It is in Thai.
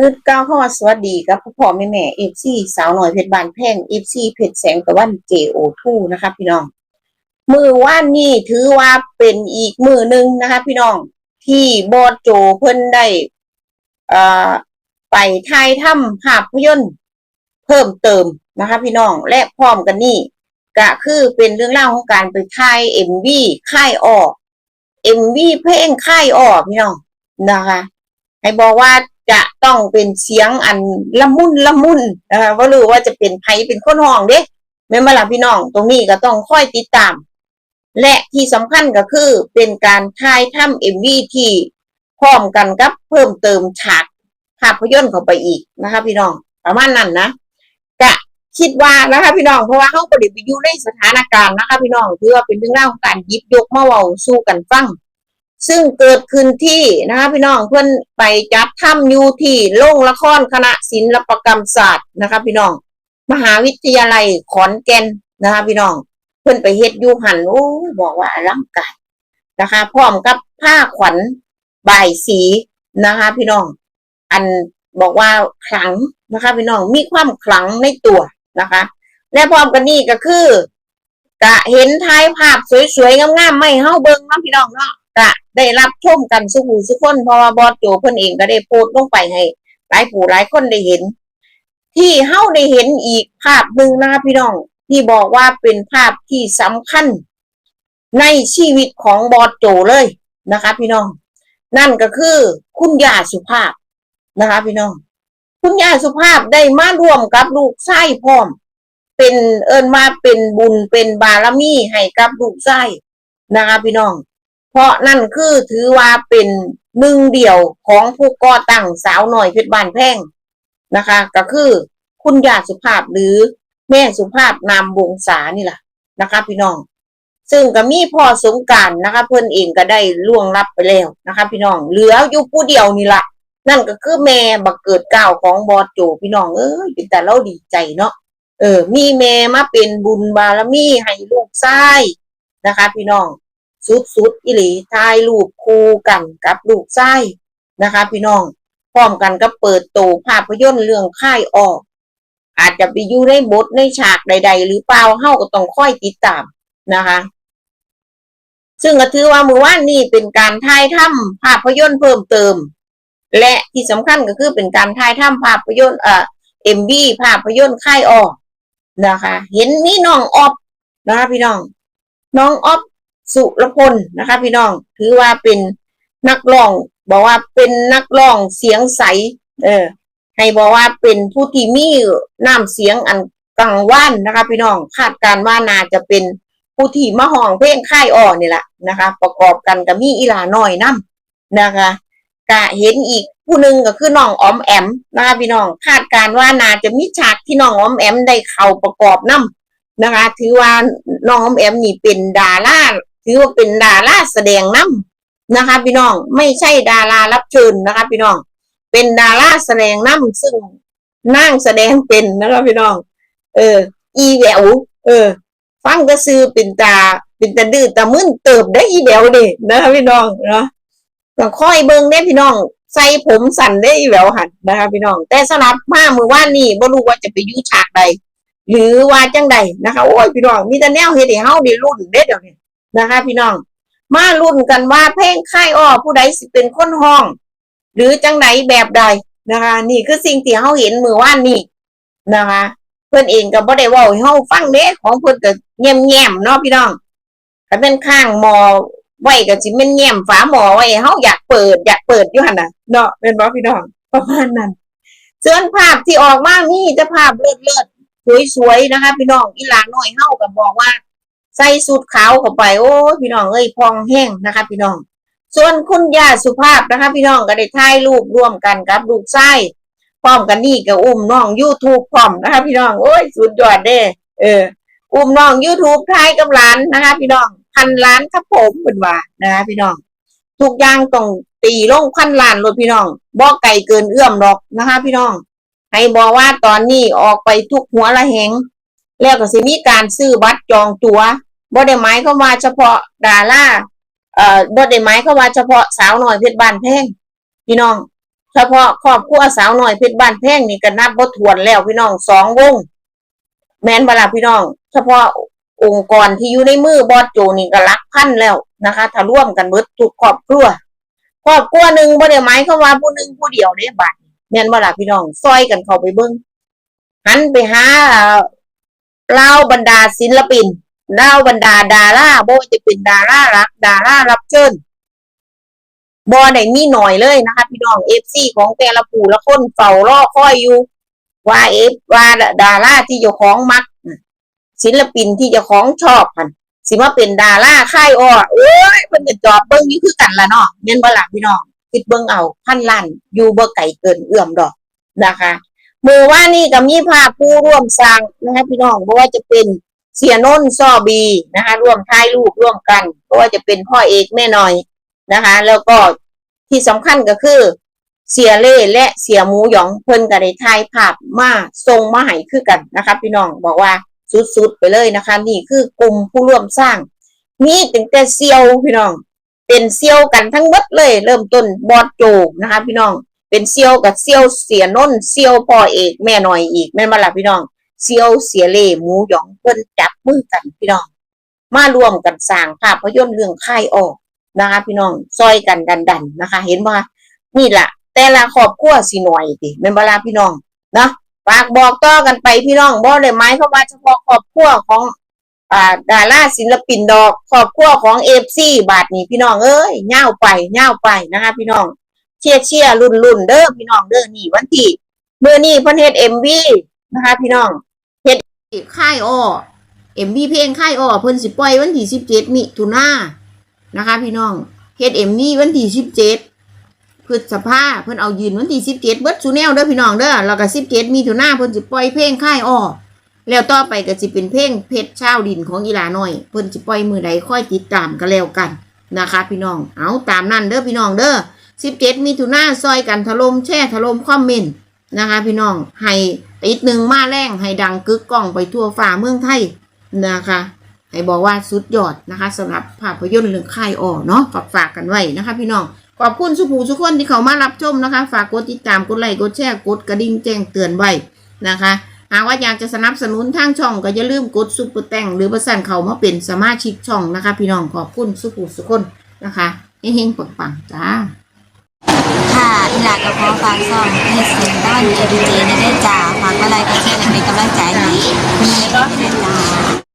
อนอื่นก้าวเข้ามาสวัสดีครับพ่อพ่อแม่แม่เอฟซีสาวหน่อยเพชรบานแพงเอฟซีเพชรแสงตะวันเจโอทูนะคะพี่น้อง มือว่านนี่ถือว่าเป็นอีกมือหนึ่งนะคะ พี่น้องที่บอโจเพิ่นได้อ่ไปถ่ายทำภาพยนตร์เพิ่มเติมนะคะ พี่น้องและพร้อมกันนี่ก็คือเป็นเรื่องเล่าของการไปถ่ายเอ็มวีค่ายออกเอ็มวีเพลงค่ายออกพี่น้องนะคะให้บอกว่า จะต้องเป็นเสียงอันละมุนละมุนนะคะว่ารู้ว่าจะเป็นไผเป็นคนห้องเด้แม่นบ่ล่ะพี่น้องตรงนี้ก็ต้องค่อยติดตาม และที่สำคัญก็คือเป็นการถ่ายทำเอ็มวีที่พร้อมกันกับเพิ่มเติมฉากภาพยนตร์เข้าไปอีกนะคะพี่น้องประมาณนั้นนะกะคิดว่านะคะพี่น้องเพราะว่าเขาประเดี๋ยวไปอยู่ในสถานการณ์นะคะพี่น้องถือว่าเป็นเรื่องเล่าวของการยิบยกมาเว้าสู้กันฟัง ซึ่งเกิดขึ้นที่นะคะพี่น้องเพื่อนไปจัดถ้ำอยู่ที่โรงละครคณะศิลปกรรมศาสตร์นะคะพี่น้อง มหาวิทยาลัยขอนแก่นนะคะพี่น้อง เพื่อนไปเฮ็ดยูหันโอ้บอกว่าอลังการนะคะพร้อมกับผ้าขวัญบ่ายสีนะคะ พี่น้อง อันบอกว่าขลังนะคะ พี่น้องมีความขลังในตัวนะคะ และพร้อมกันนี่ก็คือกะเห็นท้ายภาพสวยๆงามๆไม่เฮาเบิ่งเนะพี่น้องเนาะ กะได้รับชมกันสุขุสุกคนเพราะว่าบอสโจเพิ่นเองก็ได้โพสต์ลงไปให้หลายผู้หลายคนได้เห็น ที่เฮาได้เห็นอีกภาพหนึ่งนะคะพี่น้อง ที่บอกว่าเป็นภาพที่สำคัญ ในชีวิตของบอสโจเลยนะคะ พี่น้อง นั่นก็คือคุณย่าสุภาพนะคะ พี่น้อง คุณย่าสุภาพได้มาร่วมกับลูกชายพร้อม เป็นเอินมาเป็นบุญเป็นบารมีให้กับลูกชายนะคะพี่น้อง เพราะนั่นคือถือว่าเป็นหนึ่งเดียวของผู้ก่อตั้งสาวหน่อยเพชรบ้านแพงนะคะ ก็คือคุณยาสุภาพหรือแม่สุภาพนามวงศานี่แหละนะคะ พี่น้อง ซึ่งก็มีพ่อสงการนะคะ เพื่อนเองก็ได้ล่วงลับไปแล้วนะคะ พี่น้องเหลืออยู่ผู้เดียวนี่แหละนั่นก็คือแม่บักเกิดเก้าของบอสโจพี่น้องเอ้ยเป็นแต่เราดีใจเนาะเออ มีแม่มาเป็นบุญบารมีให้ลูกชายนะคะ พี่น้อง สุดๆอิหลีถ่ายรูปคู่กันกับลูกชายนะคะ พี่น้องพร้อมกันก็เปิดโตภาพยนตร์เรื่องค่ายออก อาจจะไปอยู่ในบทในฉากใด ๆ หรือเปล่าเฮาก็ต้องค่อยติดตามนะคะ ซึ่งก็ถือว่ามือว่านนี่เป็นการถ่ายทำภาพยนตร์เพิ่มเติม และที่สำคัญก็คือเป็นการถ่ายทำภาพยนตร์เอ่อเอ็มบีภาพยนตร์ค่ายออกนะคะ เห็นมีน้องออฟนะคะพี่น้อง น้องออฟ สุรพลนะคะ พี่น้องถือว่าเป็นนักร้อง บอกว่าเป็นนักร้องเสียงใส เออ ให้บอกว่าเป็นผู้ที่มีน้ำเสียงอันกังว่านนะคะ พี่น้องคาดการณ์ว่านาจะเป็นผู้ที่มาห้องเพลงค่ายอ่อนี่แหละนะคะ ประกอบกันกับมีอีหลาน้อยน้ำนะคะกะเห็นอีกผู้หนึ่งก็คือน้องออมแอมนะคะพี่น้องคาดการณ์ว่านาจะมีฉากที่น้องออมแอมได้เข้าประกอบน้ำนะคะ ถือว่าน้องออมแอมนี่เป็นดารา ถือว่าเป็นดาราแสดงน้ำนะคะ พี่น้องไม่ใช่ดารารับเชิญนะคะ พี่น้อง เป็นดาราแสดงน้ำซึ่งนั่งแสดงเป็นนะคะพี่น้อง เออ อีแหววเออ ฟังก็ซื้อเป็นตาเป็นตาดื้อตามึนเติบได้อีแหววเด้นะคะพี่น้องเนาะต้องคอยเบิ่งเด้พี่น้องใส่ผมสั่นได้อีแหววหันนะคะพี่น้อง แต่สำหรับมามือว่านนี่บ่รู้ว่าจะไปยู่ฉากใด หรือว่าจังใดนะคะ โอ้ยพี่น้องมีแต่แนวเฮ็ดให้เฮาได้รุ่นเด้เดี๋ยวนี้ นะคะ พี่น้อง มารุ่นกันว่าเพลงค่ายอ้อผู้ใดสิเป็นคนห้อง หรือจังไหนแบบใดนะคะ นี่คือสิ่งที่เฮาเห็นมือว่านนี่นะคะ เพื่อนเองก็บ่ได้ว้าเฮาฟังเด้ของเพิ่อนก็แง้มๆเงียบเนาะพี่น้องถ้าเป็นข้างหมอไว้ก็สิแม่นแง้มฝาหมอไว้เฮาอยากเปิด อยากเปิดอยู่หั่นน่ะเนาะแม่นบ่พี่น้องประมาณนั้นเส่วนภาพที่ออกมามีแต่ภาพเลิศๆสวยๆนะคะ พี่น้องอีหลาน้อยเฮาก็บอกว่า ใส่สูทขาวเข้าไปโอ้พี่น้องเอ้ยพองแห้งนะคะ พี่น้อง ส่วนคุณย่าสุภาพนะคะ พี่น้องก็ได้ถ่ายรูปร่วมกันกับลูกชายพร้อมกันนี่ก็อุ้มน้อง YouTube พร้อมนะคะพี่น้องโอ้ยสุดยอดเด้เอออุ้มน้อง YouTube ถ่ายกับหลานนะคะ พี่น้องพันล้านครับผมเป็นว่านะคะพี่น้องทุกอย่างต้องตีลงพันล้านเลยพี่น้องบ่ไก่เกินเอื้อมหรอกนะคะ พี่น้อง ให้บอกว่าตอนนี้ออกไปทุกหัวละแหงแล้วก็สิมีการซื้อบัตรจองตั๋ว บ่ได้หมเข้ามว่าเฉพาะดาราเอ่อบ่ได้หมเข้ามว่าเฉพาะสาวหน้อยเพชรบ้านแพงพี่น้อง เฉพาะครอบครัวสาวหน่อยเพชรบ้านแพงนี่ก็นับบ่ถวนแล้วพี่น้องสองวง แม่นบล่ะพี่น้อง เฉพาะองค์กรที่อยู่ในมือบอสโจนี่ก็หลักพันแล้วนะคะถ้าร่วมกันเบิดทุกครอบครัวครอบครัวหนึ่งบ่ได้หมายความว่าผู้หนึ่งผู้เดียวเด้บัดนี้แม่นบล่ะพี่น้องซอยกันเข้าไปเบิ่งหันไปหาเล่าบรรดาศิลปิน เล่าวบรรดาดาราโบว่าจะเป็นดารารัก ดารารับเชิญบ่ได้มีหน่อยเลยนะคะพี่น้อง FC ของแต่ละผู้ละคนเฝ้ารอคอยอยู่ ว่าเอฟว่าดาราที่เจ้าของมัก ศิลปินที่เจ้าของชอบพันสิมาเป็นดาราค่ายอ้อเอ้ยมันจะจอบเบิ้งนี่คือกันละเนาะเม่นบ่ล่ะพี่น้องคิดเบิ้งเอาพันล้านอยู่บ่ไก่เกินเอื้อมดอกนะคะมือว่านี่ก็มีภาพผู้ร่วมสร้างนะคะพี่น้องเพราะว่าจะเป็น เสียนนท์ซอบีนะคะร่วมถ่ายรูปร่วมกันเพราะว่าจะเป็นพ่อเอกแม่น้อยนะคะ แล้วก็ที่สำคัญก็คือ เสียเล่และเสียหมูหยองเพิ่นก็ได้ถ่ายภาพมาส่งมาให้คือกันนะคะพี่น้องบอกว่าสุดๆไปเลยนะคะ นี่คือกลุ่มผู้ร่วมสร้าง มีตั้งแต่เซียวพี่น้อง เป็นเซียวกันทั้งหมดเลย เริ่มต้นบอดโจนะคะ พี่น้องเป็นเซียวกับเซียวเสียนนเซียวพ่อเอกแม่หน่อยอีกแม่มาละพี่น้อง เซียวเสียเล่หมูหยองเพิ่นจับมือกันพี่น้อง มารวมกันสร้างภาพยนตร์เรื่องค่ายออกนะคะพี่น้องซอยกันดันๆนนะคะ เห็นว่านี่แหละแต่ละครอบครัวสิหน่อยติแม่นบ่ล่ะพี่น้องเนาะฝากบอกต่อกันไปพี่น้องบ่ได้หมายความว่าเฉพาะครอบครัวของอ่าดาราศิลปินดอกครอบครัวของ FC บาทนี้พี่น้องเอ้ยยาไปยาไปนะคะพี่น้องเชียร์เชียร์รุ่นรุ่นเด้อพี่น้องเด้อนี่วันที่เมื่อนี้พิ่นเฮ็ด MV นะคะพี่น้อง ค่ายอ้อ MV เพลงค่ายอ้อเพิ่นสิปล่อยวันที่17มิถุนานะคะ พี่น้องเฮ็ด MV วันที่17พฤษภาเพิ่นเอายืนวันที่สิบเจ็ดเบิร์ดสูแนวเด้อพี่น้องเด้อแล้วก็สิบเจ็ดมีถุนาเพิ่นสิปล่อยเพลงค่ายอ้อแล้วต่อไปก็สิเป็นเพลงเพชรชาวดินของอีลาน้อยเพิ่นสิปล่อยมือใดค่อยติดตามกันแล้วกันนะคะ พี่น้องเอาตามนั้นเด้อพี่น้องเด้อสิบเจ็ดมีถุนาซอยกันถล่มแช่ถล่มคอมเมนต์ นะคะ พี่น้องให้ติดหนึ่งมาแรงให้ดังกึกก้องไปทั่วฟ้าเมืองไทยนะคะให้บอกว่าสุดยอดนะคะสำหรับภาพยนตร์เรื่องค่ายอ้อเนาะฝากฝากกันไว้นะคะ พี่น้องขอบคุณสุภูทุกคนที่เขามารับชมนะคะ ฝากกดติดตามกดไลค์กดแชร์กดกระดิ่งแจ้งเตือนไว้นะคะหากว่าอยากจะสนับสนุนทางช่องก็อย่าลืมกดซุปเปอร์แตงหรือประสันเขามาเป็นสมาชิกช่องนะคะ พี่น้องขอบคุณสุภูทุกคนนะคะเฮงๆปังๆจ้าค่ะอีหลากกับพอ ฝากซ่องเฮดเสียงด้านเอดีเจในได้จ่าฝากอะไรก็แค่ในกำลังใจนี้มีก็ได้จ่า